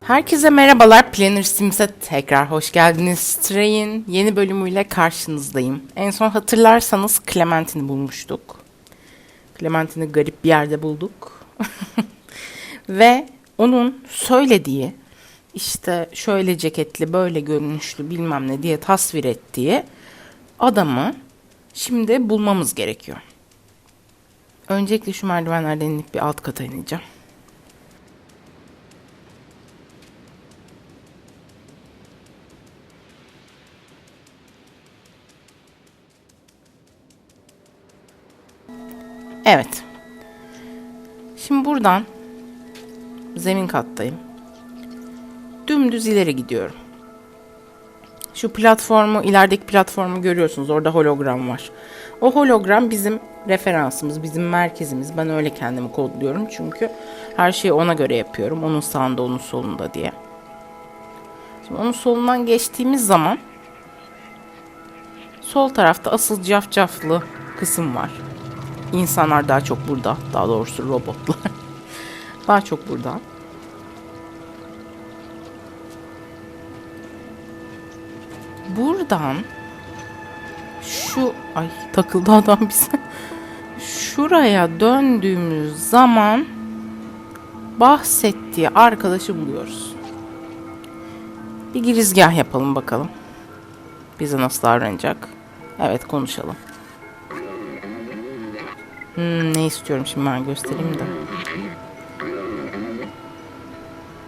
Herkese merhabalar. Planner Sims'e tekrar hoş geldiniz. Stray'in yeni bölümüyle karşınızdayım. En son hatırlarsanız Clementine'i bulmuştuk. Clementine'i garip bir yerde bulduk. Ve onun söylediği işte şöyle ceketli, böyle görünüşlü bilmem ne diye tasvir ettiği adamı şimdi bulmamız gerekiyor. Öncelikle şu merdivenlerden inip bir alt kata ineceğim. Evet. Şimdi buradan zemin kattayım. Dümdüz ileri gidiyorum. Şu platformu, ilerideki platformu görüyorsunuz. Orada hologram var. O hologram bizim referansımız, bizim merkezimiz. Ben öyle kendimi kodluyorum çünkü her şeyi ona göre yapıyorum. Onun sağında, onun solunda diye. Şimdi onun solundan geçtiğimiz zaman sol tarafta asıl cafcaflı kısım var. İnsanlar daha çok burada. Daha doğrusu robotlar. daha çok burada. Buradan şu ay takıldı adam bize. Şuraya döndüğümüz zaman bahsettiği arkadaşı buluyoruz. Bir girizgah yapalım bakalım. Bize nasıl davranacak? Evet konuşalım. Hmm, ne istiyorum şimdi ben göstereyim de.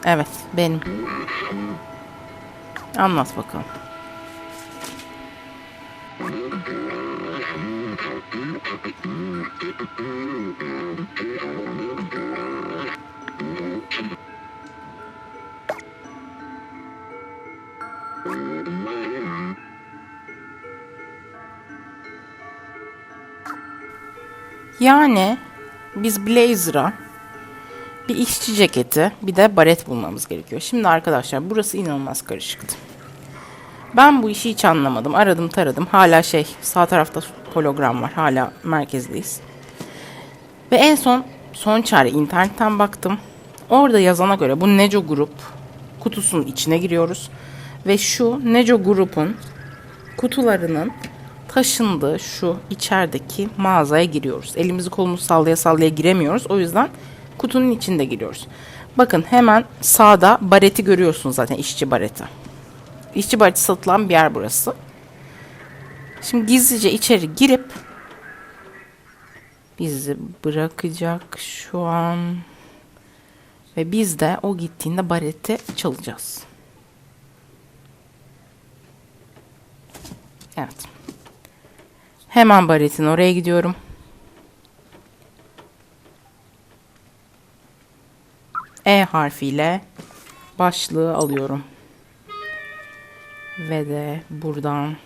Evet benim. Anlat bakalım. Yani biz Blazer'a bir işçi ceketi bir de baret bulmamız gerekiyor. Şimdi arkadaşlar burası inanılmaz karışıktı. Ben bu işi hiç anlamadım. Aradım taradım. Hala şey sağ tarafta hologram var. Hala merkezdeyiz. Ve en son son çare internetten baktım. Orada yazana göre bu Neco Grup kutusunun içine giriyoruz. Ve şu Neco Grup'un kutularının taşındığı şu içerideki mağazaya giriyoruz. Elimizi kolumuzu sallaya sallaya giremiyoruz. O yüzden kutunun içinde giriyoruz. Bakın hemen sağda bareti görüyorsunuz zaten işçi bareti. İşçi bareti satılan bir yer burası. Şimdi gizlice içeri girip bizi bırakacak şu an. Ve biz de o gittiğinde bareti çalacağız. Evet. Hemen baretin oraya gidiyorum. E harfiyle başlığı alıyorum. Ve de buradan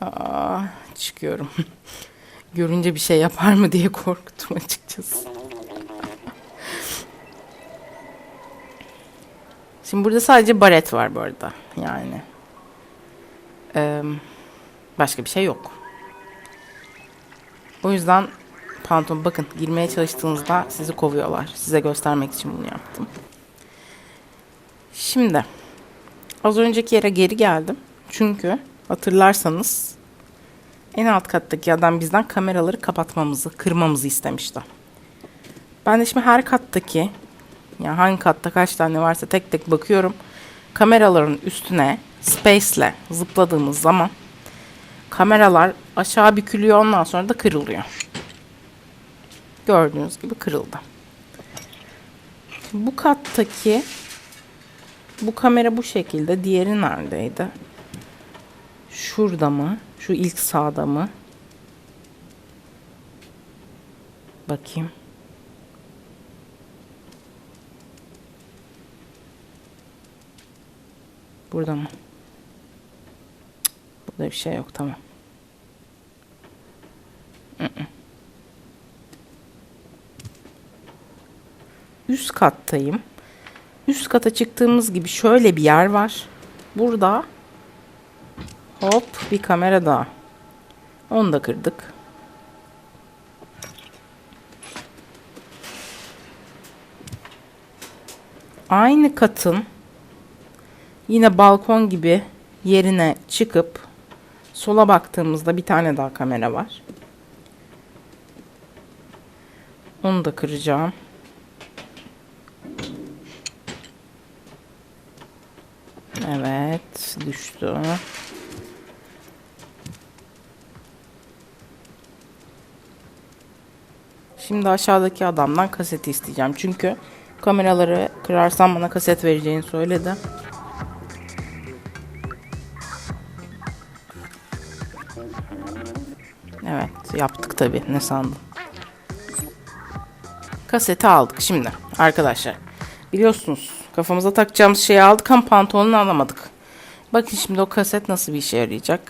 Aa, çıkıyorum. Görünce bir şey yapar mı diye korktum açıkçası. Şimdi burada sadece baret var bu arada. Yani. Eee Başka bir şey yok. O yüzden pantolon bakın girmeye çalıştığınızda sizi kovuyorlar. Size göstermek için bunu yaptım. Şimdi az önceki yere geri geldim. Çünkü hatırlarsanız en alt kattaki adam bizden kameraları kapatmamızı, kırmamızı istemişti. Ben de şimdi her kattaki yani hangi katta kaç tane varsa tek tek bakıyorum. Kameraların üstüne space'le zıpladığımız zaman kameralar aşağı bükülüyor ondan sonra da kırılıyor. Gördüğünüz gibi kırıldı. Bu kattaki bu kamera bu şekilde. Diğeri neredeydi? Şurada mı? Şu ilk sağda mı? Bakayım. Burada mı? Burada bir şey yok tamam. Üst kattayım. Üst kata çıktığımız gibi şöyle bir yer var. Burada hop bir kamera daha. Onu da kırdık. Aynı katın yine balkon gibi yerine çıkıp sola baktığımızda bir tane daha kamera var. Onu da kıracağım. Evet, düştü. Şimdi aşağıdaki adamdan kaseti isteyeceğim. Çünkü kameraları kırarsam bana kaset vereceğini söyledi. Evet, yaptık tabii. Ne sandın? Kaseti aldık şimdi arkadaşlar. Biliyorsunuz kafamıza takacağımız şeyi aldık ama pantolonunu alamadık. Bakın şimdi o kaset nasıl bir işe yarayacak.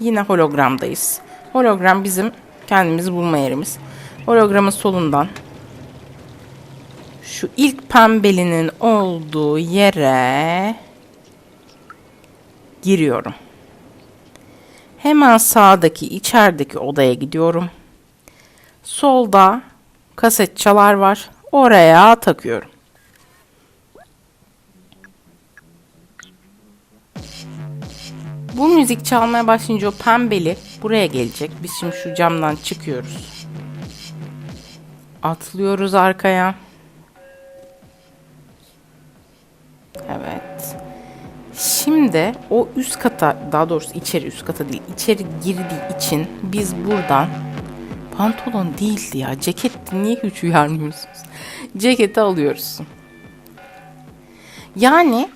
Yine hologramdayız. Hologram bizim kendimizi bulma yerimiz. Hologramın solundan şu ilk pembelinin olduğu yere giriyorum. Hemen sağdaki içerideki odaya gidiyorum. Solda kaset çalar var. Oraya takıyorum. Bu müzik çalmaya başlayınca o pembeli buraya gelecek. Biz şimdi şu camdan çıkıyoruz. Atlıyoruz arkaya. Evet. Şimdi o üst kata daha doğrusu içeri üst kata değil içeri girdiği için biz buradan pantolon değildi ya ceketti niye hiç uyarmıyorsunuz? Ceketi alıyoruz. Yani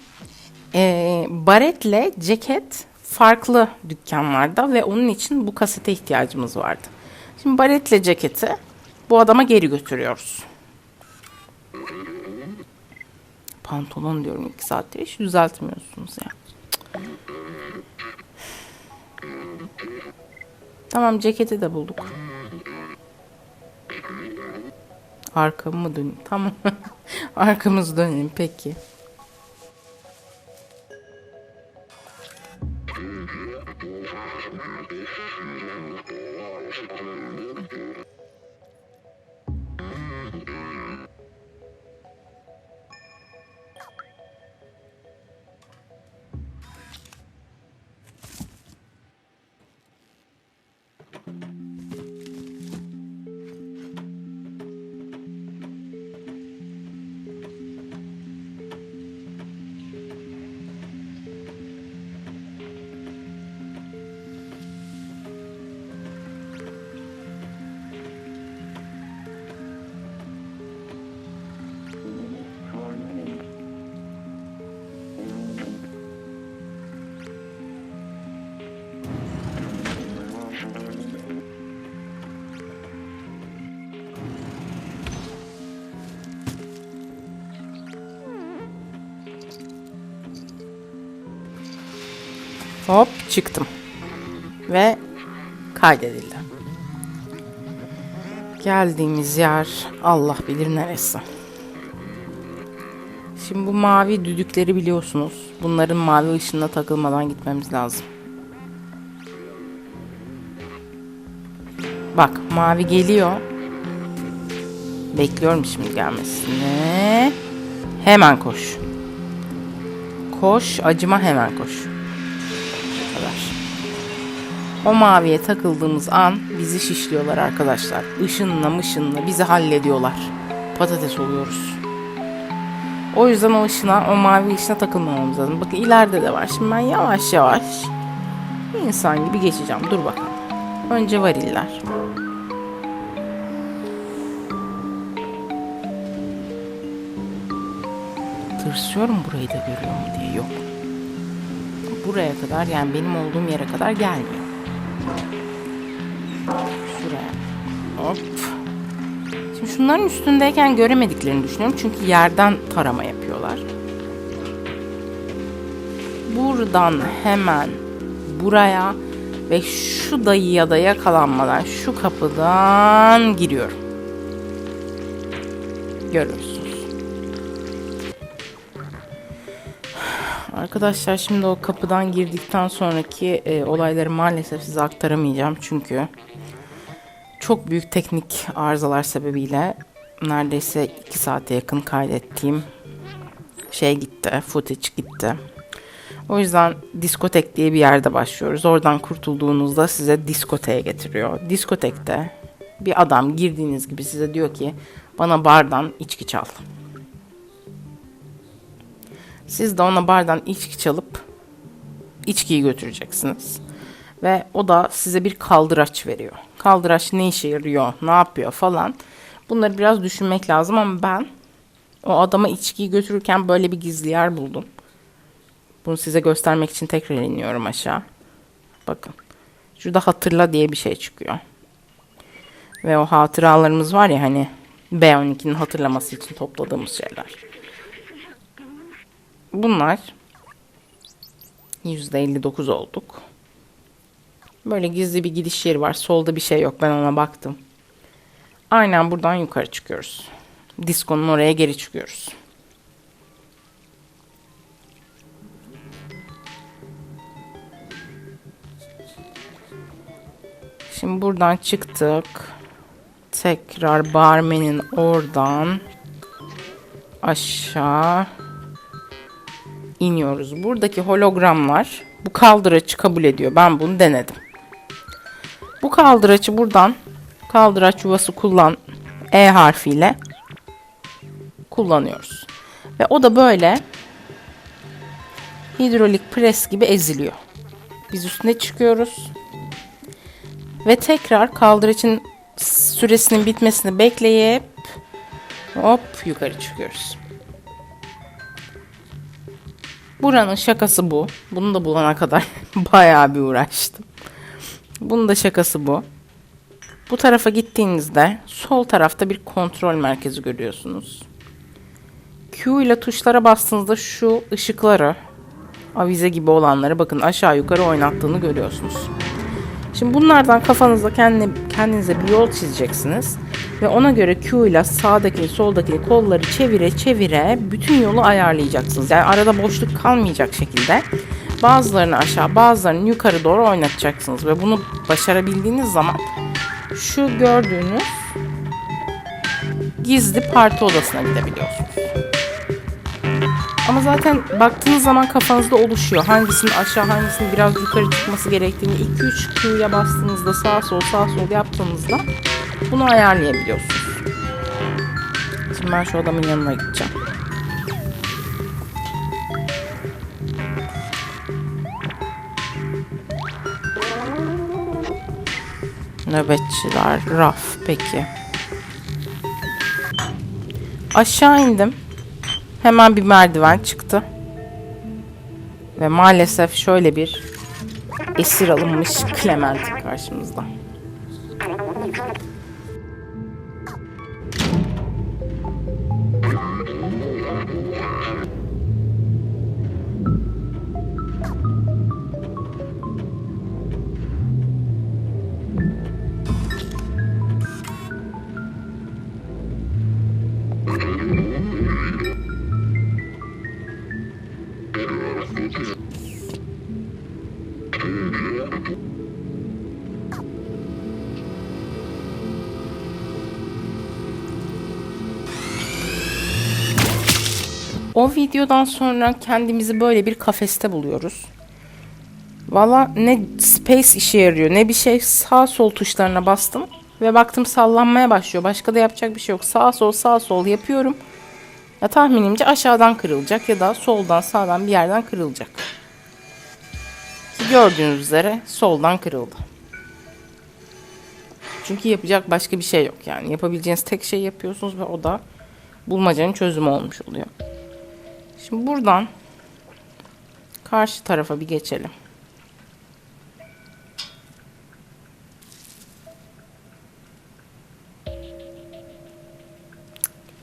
e, baretle ceket farklı dükkanlarda ve onun için bu kasete ihtiyacımız vardı. Şimdi baretle ceketi bu adama geri götürüyoruz. Pantolon diyorum iki saattir hiç düzeltmiyorsunuz ya. Tamam ceketi de bulduk. Arkamı mı döneyim? Tamam. Arkamızı dönelim peki. Hop çıktım. Ve kaydedildi. Geldiğimiz yer Allah bilir neresi. Şimdi bu mavi düdükleri biliyorsunuz. Bunların mavi ışığına takılmadan gitmemiz lazım. Bak mavi geliyor. Bekliyorum şimdi gelmesini. Hemen koş. Koş, acıma hemen koş. O maviye takıldığımız an bizi şişliyorlar arkadaşlar. Işınla mışınla bizi hallediyorlar. Patates oluyoruz. O yüzden o ışına, o mavi ışına takılmamamız lazım. Bakın ileride de var. Şimdi ben yavaş yavaş insan gibi geçeceğim. Dur bakalım. Önce variller. Tırsıyorum burayı da görüyor mu diye. Yok buraya kadar yani benim olduğum yere kadar gelmiyor. Hop. Şimdi şunların üstündeyken göremediklerini düşünüyorum. Çünkü yerden tarama yapıyorlar. Buradan hemen buraya ve şu dayıya da yakalanmadan şu kapıdan giriyorum. Görüyorsunuz. Arkadaşlar şimdi o kapıdan girdikten sonraki e, olayları maalesef size aktaramayacağım çünkü çok büyük teknik arızalar sebebiyle neredeyse 2 saate yakın kaydettiğim şey gitti, footage gitti. O yüzden diskotek diye bir yerde başlıyoruz. Oradan kurtulduğunuzda size diskoteye getiriyor. Diskotekte bir adam girdiğiniz gibi size diyor ki bana bardan içki çal. Siz de ona bardan içki çalıp içkiyi götüreceksiniz. Ve o da size bir kaldıraç veriyor. Kaldıraç ne işe yarıyor, ne yapıyor falan. Bunları biraz düşünmek lazım ama ben o adama içkiyi götürürken böyle bir gizli yer buldum. Bunu size göstermek için tekrar iniyorum aşağı. Bakın. Şurada hatırla diye bir şey çıkıyor. Ve o hatıralarımız var ya hani B12'nin hatırlaması için topladığımız şeyler. Bunlar %59 olduk. Böyle gizli bir gidiş yeri var. Solda bir şey yok. Ben ona baktım. Aynen buradan yukarı çıkıyoruz. Diskonun oraya geri çıkıyoruz. Şimdi buradan çıktık. Tekrar barmenin oradan aşağı iniyoruz. Buradaki hologramlar bu kaldıraçı kabul ediyor. Ben bunu denedim. Bu kaldıraçı buradan kaldıraç yuvası kullan E harfiyle kullanıyoruz. Ve o da böyle hidrolik pres gibi eziliyor. Biz üstüne çıkıyoruz. Ve tekrar kaldıraçın süresinin bitmesini bekleyip hop yukarı çıkıyoruz. Buranın şakası bu. Bunu da bulana kadar bayağı bir uğraştım. Bunun da şakası bu. Bu tarafa gittiğinizde sol tarafta bir kontrol merkezi görüyorsunuz. Q ile tuşlara bastığınızda şu ışıkları, avize gibi olanları bakın aşağı yukarı oynattığını görüyorsunuz. Şimdi bunlardan kafanızda kendi, kendinize bir yol çizeceksiniz. Ve ona göre Q ile sağdaki soldaki kolları çevire çevire bütün yolu ayarlayacaksınız. Yani arada boşluk kalmayacak şekilde bazılarını aşağı bazılarını yukarı doğru oynatacaksınız. Ve bunu başarabildiğiniz zaman şu gördüğünüz gizli parti odasına gidebiliyorsunuz. Ama zaten baktığınız zaman kafanızda oluşuyor. Hangisinin aşağı hangisinin biraz yukarı çıkması gerektiğini 2-3 Q'ya bastığınızda sağ sol sağ sol yaptığınızda bunu ayarlayabiliyorsunuz. Şimdi ben şu adamın yanına gideceğim. Nöbetçiler, raf peki. Aşağı indim. Hemen bir merdiven çıktı. Ve maalesef şöyle bir esir alınmış Clementine karşımızda. O videodan sonra kendimizi böyle bir kafeste buluyoruz. Valla ne space işe yarıyor ne bir şey sağ sol tuşlarına bastım ve baktım sallanmaya başlıyor. Başka da yapacak bir şey yok. Sağ sol sağ sol yapıyorum. Ya tahminimce aşağıdan kırılacak ya da soldan sağdan bir yerden kırılacak. Ki gördüğünüz üzere soldan kırıldı. Çünkü yapacak başka bir şey yok yani. Yapabileceğiniz tek şey yapıyorsunuz ve o da bulmacanın çözümü olmuş oluyor. Şimdi buradan karşı tarafa bir geçelim.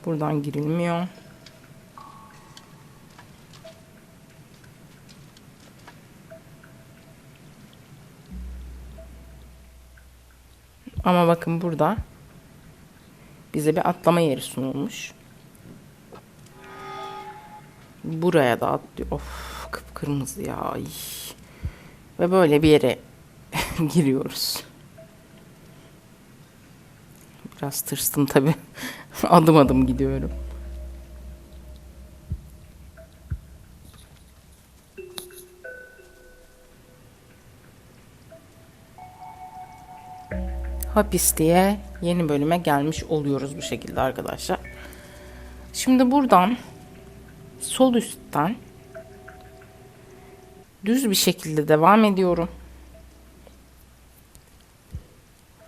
Buradan girilmiyor. Ama bakın burada bize bir atlama yeri sunulmuş. Buraya da atlıyor. Of kırmızı ya. Ay. Ve böyle bir yere giriyoruz. Biraz tırstım tabi. adım adım gidiyorum. Hapis diye yeni bölüme gelmiş oluyoruz bu şekilde arkadaşlar. Şimdi buradan sol üstten düz bir şekilde devam ediyorum.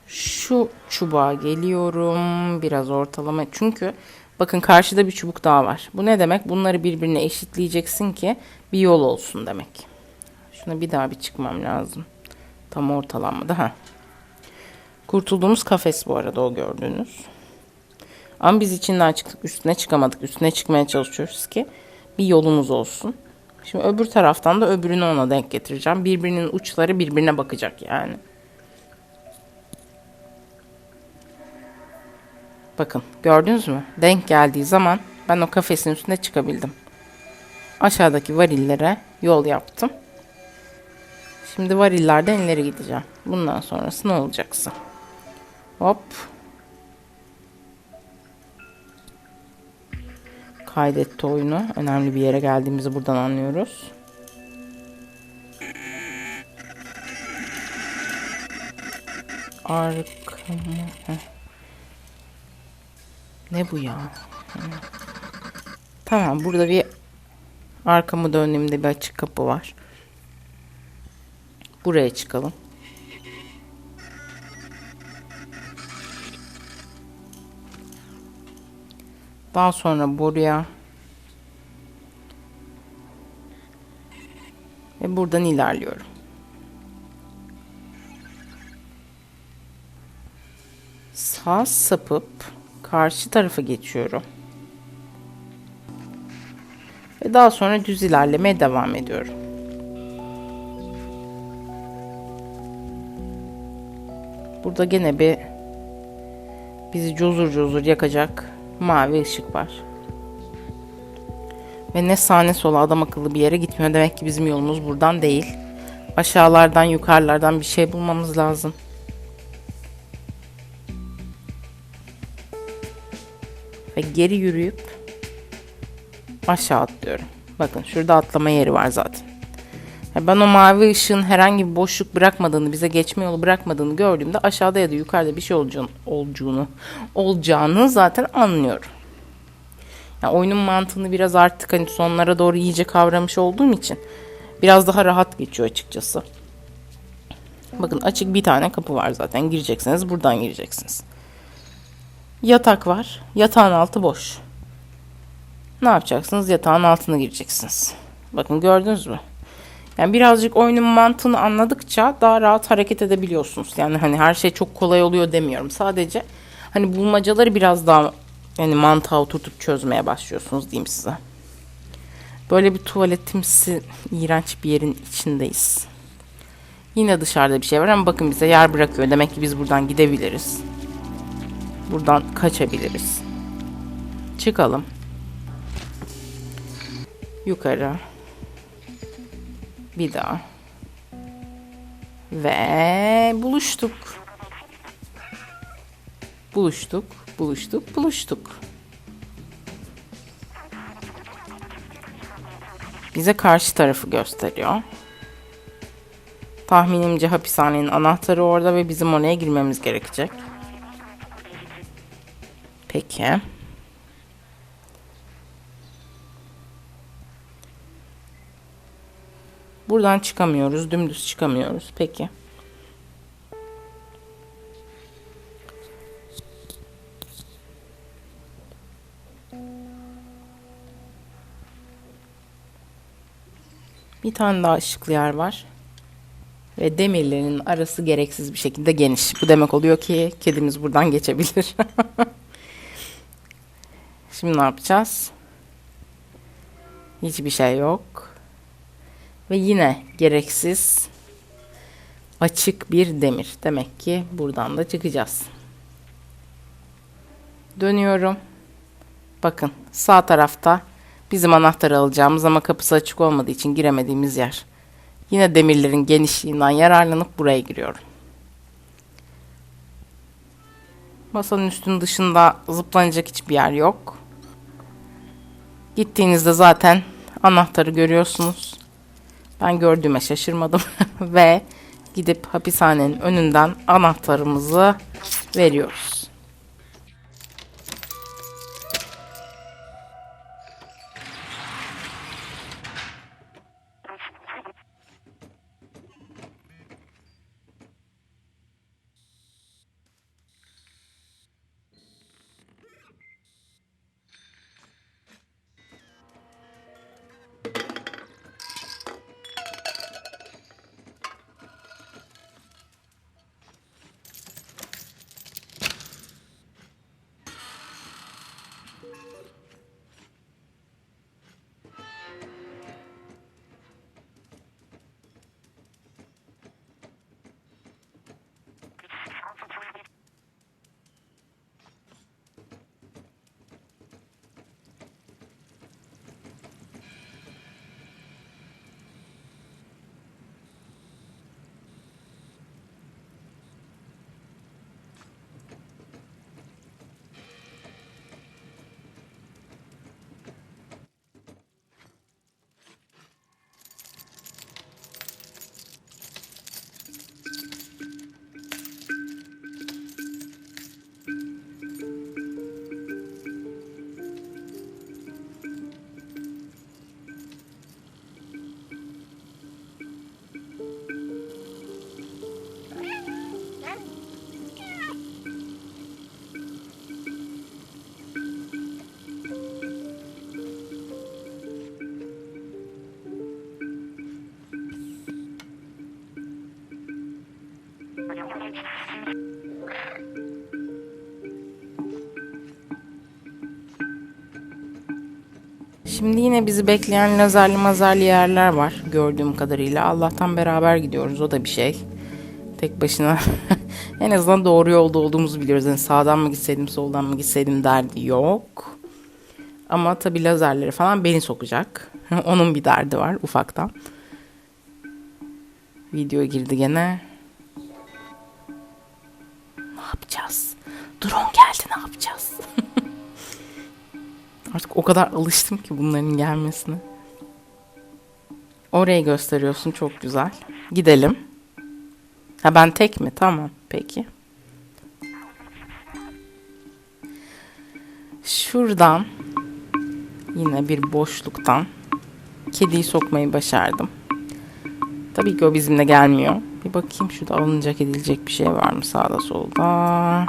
Şu çubuğa geliyorum. Biraz ortalama. Çünkü bakın karşıda bir çubuk daha var. Bu ne demek? Bunları birbirine eşitleyeceksin ki bir yol olsun demek. Şuna bir daha bir çıkmam lazım. Tam ortalanmadı. Ha. Kurtulduğumuz kafes bu arada o gördüğünüz. Ama biz içinden çıktık. Üstüne çıkamadık. Üstüne çıkmaya çalışıyoruz ki bir yolumuz olsun. Şimdi öbür taraftan da öbürünü ona denk getireceğim. Birbirinin uçları birbirine bakacak yani. Bakın gördünüz mü? Denk geldiği zaman ben o kafesin üstüne çıkabildim. Aşağıdaki varillere yol yaptım. Şimdi varillerden ileri gideceğim. Bundan sonrası ne olacaksa. Hop. Kaydetti oyunu. Önemli bir yere geldiğimizi buradan anlıyoruz. Arkamı... Ne bu ya? Tamam burada bir arkamı döndüğümde bir açık kapı var. Buraya çıkalım. Daha sonra boruya ve buradan ilerliyorum. Sağ sapıp karşı tarafa geçiyorum. Ve daha sonra düz ilerlemeye devam ediyorum. Burada gene bir bizi cozur cozur yakacak mavi ışık var. Ve ne sağ ne sola adam akıllı bir yere gitmiyor. Demek ki bizim yolumuz buradan değil. Aşağılardan yukarılardan bir şey bulmamız lazım. Ve geri yürüyüp aşağı atlıyorum. Bakın şurada atlama yeri var zaten. Ben o mavi ışığın herhangi bir boşluk bırakmadığını, bize geçme yolu bırakmadığını gördüğümde aşağıda ya da yukarıda bir şey olacağını, olacağını, olacağını zaten anlıyorum. Yani oyunun mantığını biraz artık hani sonlara doğru iyice kavramış olduğum için biraz daha rahat geçiyor açıkçası. Bakın açık bir tane kapı var zaten. Gireceksiniz, buradan gireceksiniz. Yatak var. Yatağın altı boş. Ne yapacaksınız? Yatağın altına gireceksiniz. Bakın gördünüz mü? Yani birazcık oyunun mantığını anladıkça daha rahat hareket edebiliyorsunuz. Yani hani her şey çok kolay oluyor demiyorum. Sadece hani bulmacaları biraz daha yani mantığa oturtup çözmeye başlıyorsunuz diyeyim size. Böyle bir tuvaletimsi iğrenç bir yerin içindeyiz. Yine dışarıda bir şey var ama bakın bize yer bırakıyor. Demek ki biz buradan gidebiliriz. Buradan kaçabiliriz. Çıkalım. Yukarı. Bir daha. Ve buluştuk. Buluştuk, buluştuk, buluştuk. Bize karşı tarafı gösteriyor. Tahminimce hapishanenin anahtarı orada ve bizim oraya girmemiz gerekecek. Peki. Buradan çıkamıyoruz. Dümdüz çıkamıyoruz. Peki. Bir tane daha ışıklı yer var. Ve demirlerin arası gereksiz bir şekilde geniş. Bu demek oluyor ki kedimiz buradan geçebilir. Şimdi ne yapacağız? Hiçbir şey yok. Ve yine gereksiz açık bir demir. Demek ki buradan da çıkacağız. Dönüyorum. Bakın sağ tarafta Bizim anahtarı alacağımız ama kapısı açık olmadığı için giremediğimiz yer. Yine demirlerin genişliğinden yararlanıp buraya giriyorum. Masanın üstünün dışında zıplanacak hiçbir yer yok. Gittiğinizde zaten anahtarı görüyorsunuz. Ben gördüğüme şaşırmadım ve gidip hapishanenin önünden anahtarımızı veriyoruz. Şimdi yine bizi bekleyen lazerli mazerli yerler var gördüğüm kadarıyla. Allah'tan beraber gidiyoruz o da bir şey. Tek başına en azından doğru yolda olduğumuzu biliyoruz. Yani sağdan mı gitseydim soldan mı gitseydim derdi yok. Ama tabii lazerleri falan beni sokacak. Onun bir derdi var ufaktan. Video girdi gene. Ne yapacağız? Drone geldi ne yapacağız? Artık o kadar alıştım ki bunların gelmesine. Orayı gösteriyorsun çok güzel. Gidelim. Ha ben tek mi? Tamam. Peki. Şuradan yine bir boşluktan kediyi sokmayı başardım. Tabii ki o bizimle gelmiyor. Bir bakayım şurada alınacak edilecek bir şey var mı sağda solda.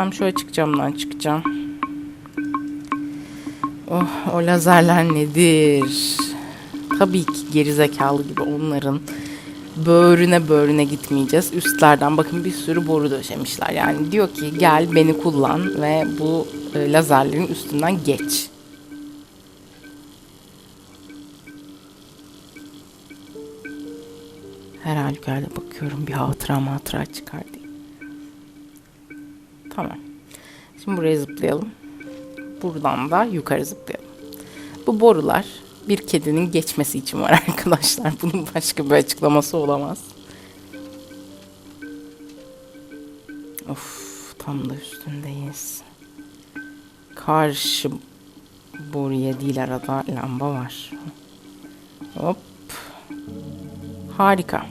Tam şu açık camdan çıkacağım. Oh, o lazerler nedir? Tabii ki gerizekalı gibi onların böğrüne böğrüne gitmeyeceğiz. Üstlerden bakın bir sürü boru döşemişler. Yani diyor ki gel beni kullan ve bu e, lazerlerin üstünden geç. Her halükarda bakıyorum bir hatıra hatıra çıkar diye. Tamam. Şimdi buraya zıplayalım. Buradan da yukarı zıplayalım. Bu borular bir kedinin geçmesi için var arkadaşlar. Bunun başka bir açıklaması olamaz. Of tam da üstündeyiz. Karşı boruya değil arada lamba var. Hop. Harika.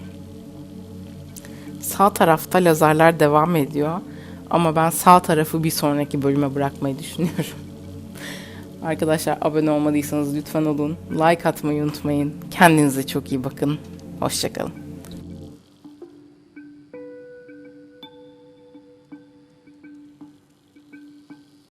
Sağ tarafta lazerler devam ediyor. Ama ben sağ tarafı bir sonraki bölüme bırakmayı düşünüyorum. Arkadaşlar abone olmadıysanız lütfen olun. Like atmayı unutmayın. Kendinize çok iyi bakın. Hoşçakalın.